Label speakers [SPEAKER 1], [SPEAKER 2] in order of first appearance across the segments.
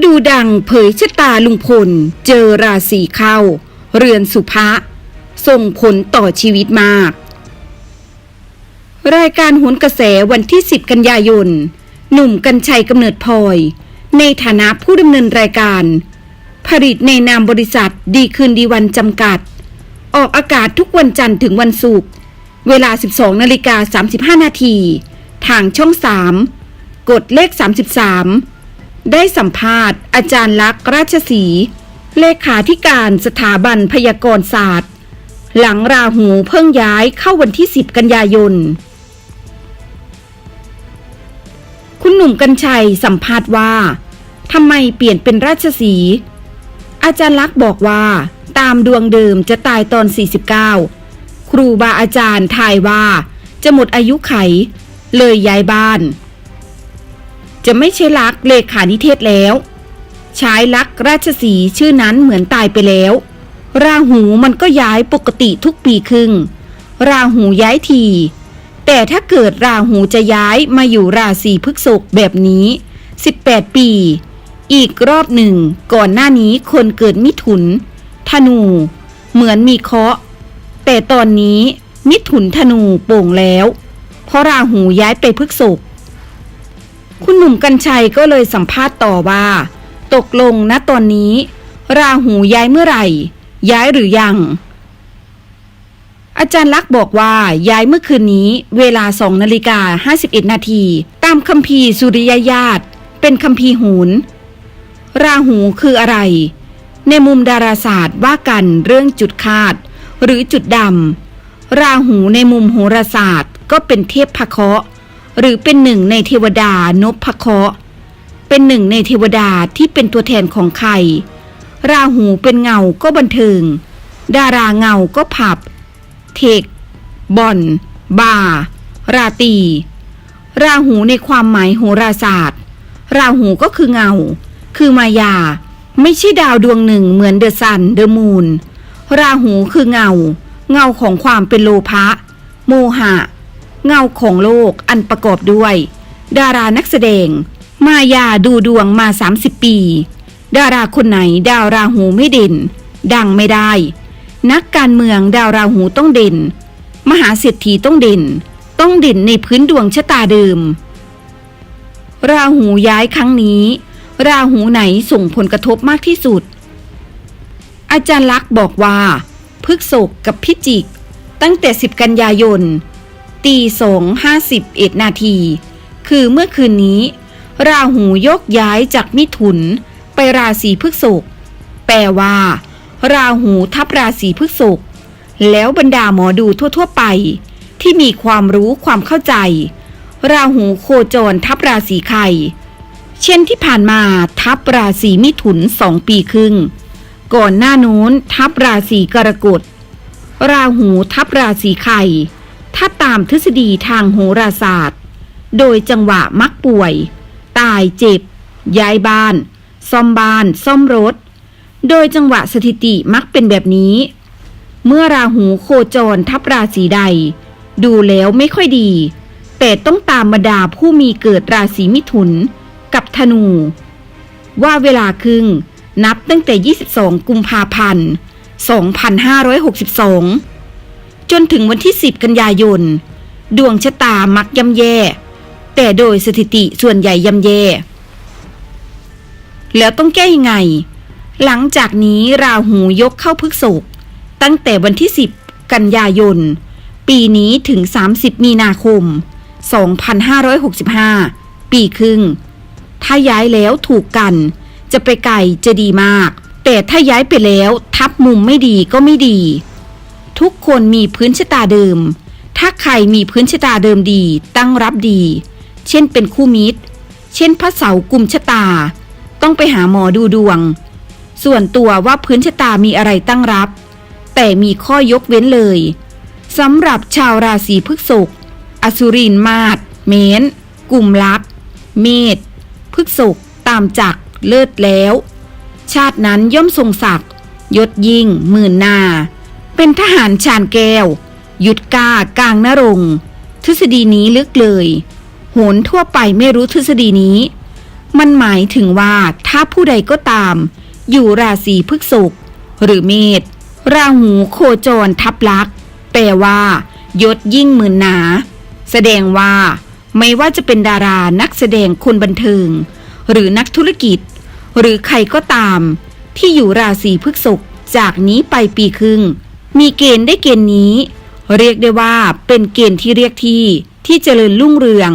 [SPEAKER 1] อดูดังเผยชะตาลุงพล เจอราศีเข้า เรือนสุภะส่งผลต่อชีวิตมาก รายการโหนกระแสวันที่ 10 กันยายน หนุ่มกัญชัยกำเนิดพลอย ในฐานะผู้ดำเนินรายการ ผลิตในนามบริษัทดีคืนดีวันจำกัด ออกอากาศทุกวันจันทร์ถึงวันศุกร์เวลา 12นาฬิกา35นาทีทางช่อง 3 กดเลข 33 ได้สัมภาษณ์ อาจารย์ลักษ์ราชสีเลขาธิการสถาบันพยากรศาสตร์ หลังราหูเพิ่งย้ายเข้าวันที่ 10 กันยายน คุณหนุ่มกัญชัยสัมภาษณ์ว่าทำไมเปลี่ยนเป็นราชสี อาจารย์ลักษ์บอกว่าตามดวงเดิมจะตายตอน 49 ครูบาอาจารย์ทายว่าจะหมดอายุไข เลยย้ายบ้าน จะไม่ใช่ลักเลขานิเทศแล้วใช้ลักราชสีชื่อนั้นเหมือนตายไปแล้ว ราหูมันก็ย้ายปกติทุกปีครึ่ง ราหูย้ายที แต่ถ้าเกิดราหูจะย้ายมาอยู่ราศีพฤกษภแบบนี้ 18 ปี อีกรอบหนึ่งก่อนหน้านี้คนเกิดมิถุน ธนู เหมือนมีเคาะ แต่ตอนนี้มิถุนธนูโป่งแล้ว เพราะราหูย้ายไปพฤกษภ คุณหนุ่มกัญชัยก็เลยสัมภาษณ์ต่อว่า ตกลงณตอนนี้ ราหูย้ายเมื่อไหร่ ย้ายหรือยัง อาจารย์ลักษ์บอกว่าย้ายเมื่อคืนนี้ เวลาสองนาฬิกา51นาทีตามคัมภีร์สุริยญาตเป็นคัมภีร์โหูนราหูคืออะไร ในมุมดาราศาสตร์ว่ากันเรื่องจุดคาด หรือจุดดำราหูในมุมโหราศาสตร์ก็เป็นเทพพเคาะ หรือเป็นหนึ่งในเทวดานพเคราะห์เป็นหนึ่งในเทวดาที่เป็นตัวแทนของใคร ราหูเป็นเงาก็บันเทิง ดาราเงาก็ผับ เทคบอนบาราตี ราหูในความหมายโหราศาสตร์ ราหูก็คือเงา คือมายา ไม่ใช่ดาวดวงหนึ่งเหมือนเดอะซันเดอะมูน ราหูคือเงา เงาของความเป็นโลภะ โมหะ เงาของโลกอันประกอบด้วย ดารานักแสดง มายาดูดวงมา 30 ปี ดาราคนไหนดาวราหูไม่เด่น ดังไม่ได้ นักการเมืองดาวราหูต้องเด่น มหาเศรษฐีต้องเด่น ต้องเด่นในพื้นดวงชะตาเดิม ราหูย้ายครั้งนี้ ราหูไหนส่งผลกระทบมากที่สุด อาจารย์ลักษ์บอกว่าพฤกษกกับพิจิก ตั้งแต่ 10 กันยายน ตีสองห้าสิบเอ็ดนาที คือเมื่อคืนนี้ ราหูยกย้ายจากมิถุน ไปราศีพฤษภแปลว่า ราหูทับราศีพฤษภแล้วบรรดาหมอดูทั่ว ๆ ไป ที่มีความรู้ความเข้าใจ ราหูโคจรทับราศีใครเช่นที่ผ่านมาทับราศีมิถุนสองปีครึ่ง ก่อนหน้านู้นทับราศีกรกฎ ราหูทับราศีไข่ ถ้าตามทฤษฎีทางโหราศาสตร์ โดยจังหวะมักป่วย ตายเจ็บ ย้ายบ้าน ซ่อมบ้าน ซ่อมรถ โดยจังหวะสถิติมักเป็นแบบนี้ เมื่อราหูโคจรทับราศีใด ดูแล้วไม่ค่อยดี แต่ต้องตามบรรดาผู้มีเกิดราศีมิถุนกับธนู ว่าเวลาครึ่งนับตั้งแต่ 22 กุมภาพันธ์ 2562 จนถึงวันที่ 10 กันยายน ดวงชะตามักย่ำแย่ แต่โดยสถิติส่วนใหญ่ย่ำแย่ แล้วต้องแก้ยังไง หลังจากนี้ราหูยกเข้าพฤกษกตั้งแต่วันที่ 10 กันยายน ปีนี้ถึง 30 มีนาคม 2565 ปีครึ่ง ถ้าย้ายแล้วถูกกัน จะไปไกลจะดีมาก แต่ถ้าย้ายไปแล้วทับมุมไม่ดีก็ไม่ดี ทุกคนมีพื้นชะตาเดิม ถ้าใครมีพื้นชะตาเดิมดี ตั้งรับดี เช่นเป็นคู่มิตร เช่นพระเสากุมชะตา ต้องไปหาหมอดูดวง ส่วนตัวว่าพื้นชะตามีอะไรตั้งรับ แต่มีข้อยกเว้นเลยสำหรับชาวราศีพฤษภอสุรินมาศเมนกลุ่มลักเมษพฤกษภตามจักเลิศแล้ว ชาตินั้นย่อมทรงศักดิ์ยศยิ่งหมื่นนา เป็นทหารชาญแก้ว ยุดกากลางนรงทฤษฎีนี้ลึกเลย โหนทั่วไปไม่รู้ทฤษฎีนี้ มันหมายถึงว่าถ้าผู้ใดก็ตาม อยู่ราศีพฤกษภหรือเมษราหูโคจรทับลักษ์แปลว่า ยศยิ่งหมื่นหนา แสดงว่า ไม่ว่าจะเป็นดารานักแสดงคนบันเทิง หรือนักธุรกิจ หรือใครก็ตาม ที่อยู่ราศีพฤกษภจากนี้ไปปีครึ่ง มีเกณฑ์ได้เกณฑ์นี้ เรียกได้ว่าเป็นเกณฑ์ที่เรียกที่ที่เจริญรุ่งเรือง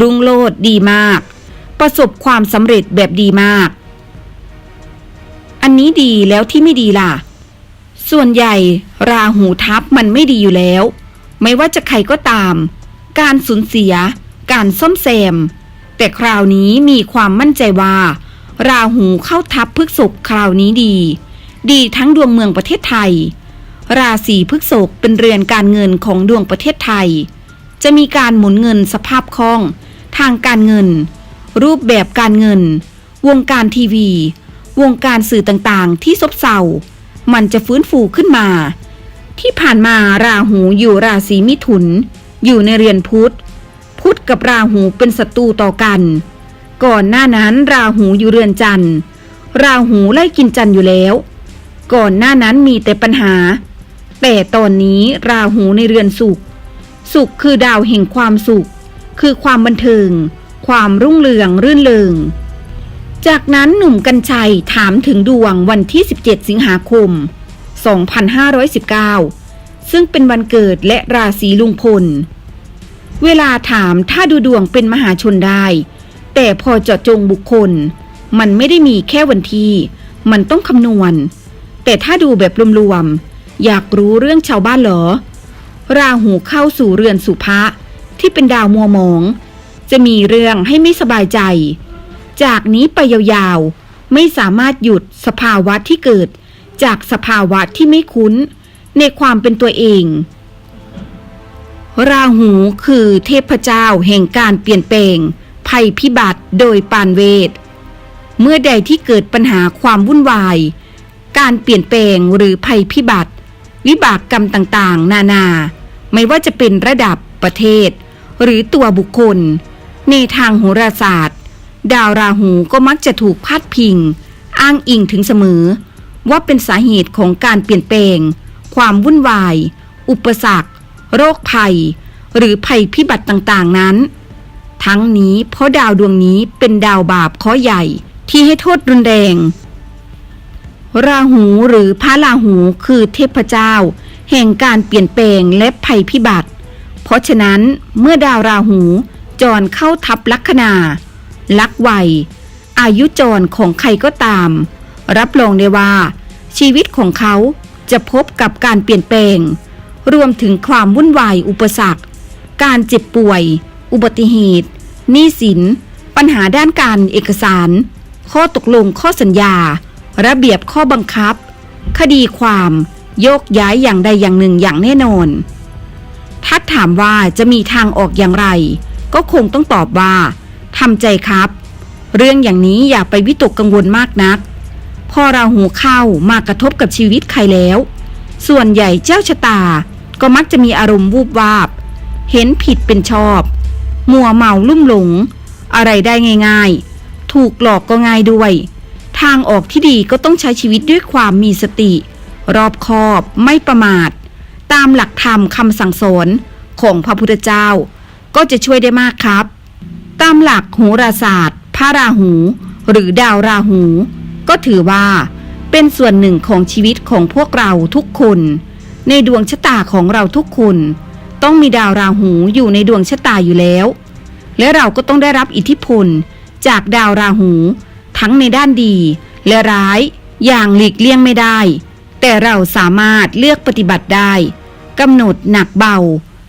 [SPEAKER 1] รุ่งโลดดีมาก ประสบความสำเร็จแบบดีมาก อันนี้ดีแล้วที่ไม่ดีล่ะ ส่วนใหญ่ราหูทับมันไม่ดีอยู่แล้ว ไม่ว่าจะใครก็ตาม การสูญเสีย การซ่อมแซม แต่คราวนี้มีความมั่นใจว่า ราหูเข้าทับพฤกษกคราวนี้ดี ดีทั้งดวงเมืองประเทศไทย ราศีพฤษภเป็นเรือนการเงินของดวงประเทศไทย จะมีการหมุนเงินสภาพคล่อง ทางการเงิน รูปแบบการเงิน วงการทีวี วงการสื่อต่างๆ ที่ซบเซา มันจะฟื้นฟูขึ้นมา ที่ผ่านมาราหูอยู่ราศีมิถุน อยู่ในเรือนพุธ พุธกับราหูเป็นศัตรูต่อกัน ก่อนหน้านั้นราหูอยู่เรือนจันทร์ ราหูไล่กินจันทร์อยู่แล้ว ก่อนหน้านั้นมีแต่ปัญหา แต่ตอนนี้ราหูในเรือนสุข สุขคือดาวแห่งความสุข คือความบันเทิง ความรุ่งเรืองรื่นเริง จากนั้นหนุ่มกัญชัยถามถึงดวงวันที่ 17 สิงหาคม 2519 ซึ่งเป็นวันเกิดและราศีลุงพล เวลาถามถ้าดูดวงเป็นมหาชนได้ แต่พอเจาะจงบุคคล มันไม่ได้มีแค่วันที่ มันต้องคำนวณ แต่ถ้าดูแบบรวมๆ อยากรู้เรื่องชาวบ้านเหรอ ราหูเข้าสู่เรือนสุภะที่เป็นดาวมัวหมอง จะมีเรื่องให้ไม่สบายใจ จากนี้ไปยาวๆ ไม่สามารถหยุดสภาวะที่เกิด จากสภาวะที่ไม่คุ้น ในความเป็นตัวเอง ราหูคือเทพเจ้าแห่งการเปลี่ยนแปลง ภัยพิบัติโดยปานเวท เมื่อใดที่เกิดปัญหาความวุ่นวายการเปลี่ยนแปลงหรือภัยพิบัติ วิบากกรรมต่างๆ นานา ไม่ว่าจะเป็นระดับประเทศ หรือตัวบุคคล ในทางโหราศาสตร์ ดาวราหูก็มักจะถูกพาดพิง อ้างอิงถึงเสมอ ว่าเป็นสาเหตุของการเปลี่ยนแปลง ความวุ่นวาย อุปสรรค โรคภัย หรือภัยพิบัติต่างๆนั้น ทั้งนี้เพราะดาวดวงนี้เป็นดาวบาปข้อใหญ่ที่ให้โทษรุนแรง ราหูหรือพระราหูคือเทพเจ้า แห่งการเปลี่ยนแปลงและภัยพิบัติ เพราะฉะนั้นเมื่อดาวราหูจรเข้าทับลัคนา ลักวัย อายุจรของใครก็ตาม รับรองได้ว่า ชีวิตของเขาจะพบกับการเปลี่ยนแปลง รวมถึงความวุ่นวายอุปสรรค การเจ็บป่วย อุบัติเหตุหนี้สิน ปัญหาด้านการเอกสาร ข้อตกลงข้อสัญญา ระเบียบข้อบังคับ คดีความโยกย้ายอย่างใดอย่างหนึ่งอย่างแน่นอนถ้าถามว่าจะมีทางออกอย่างไร ก็คงต้องตอบว่าทำใจครับ เรื่องอย่างนี้อย่าไปวิตกกังวลมากนัก พอราหูเข้ามากระทบกับชีวิตใครแล้ว ส่วนใหญ่เจ้าชะตาก็มักจะมีอารมณ์วูบวาบ เห็นผิดเป็นชอบ มัวเมาลุ่มหลง อะไรได้ง่าย ๆ ถูกหลอกก็ง่ายด้วย ทางออกที่ดีก็ต้องใช้ชีวิตด้วยความมีสติ รอบคอบไม่ประมาท ตามหลักธรรมคำสั่งสอนของพระพุทธเจ้า ก็จะช่วยได้มากครับ ตามหลักโหราศาสตร์พระราหู หรือดาวราหู ก็ถือว่า เป็นส่วนหนึ่งของชีวิตของพวกเราทุกคน ในดวงชะตาของเราทุกคน ต้องมีดาวราหูอยู่ในดวงชะตาอยู่แล้ว และเราก็ต้องได้รับอิทธิพลจากดาวราหู ทั้งในด้านดีและร้ายอย่างหลีกเลี่ยงไม่ได้ แต่เราสามารถเลือกปฏิบัติได้กำหนดหนักเบา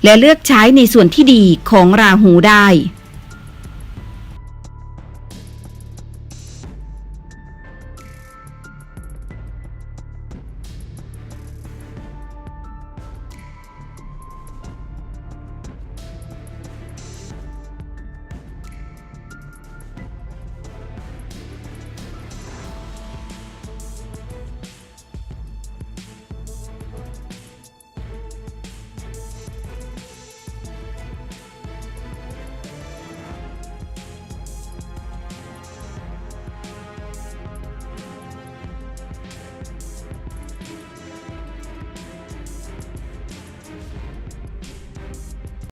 [SPEAKER 1] และเลือกใช้ในส่วนที่ดีของราหูได้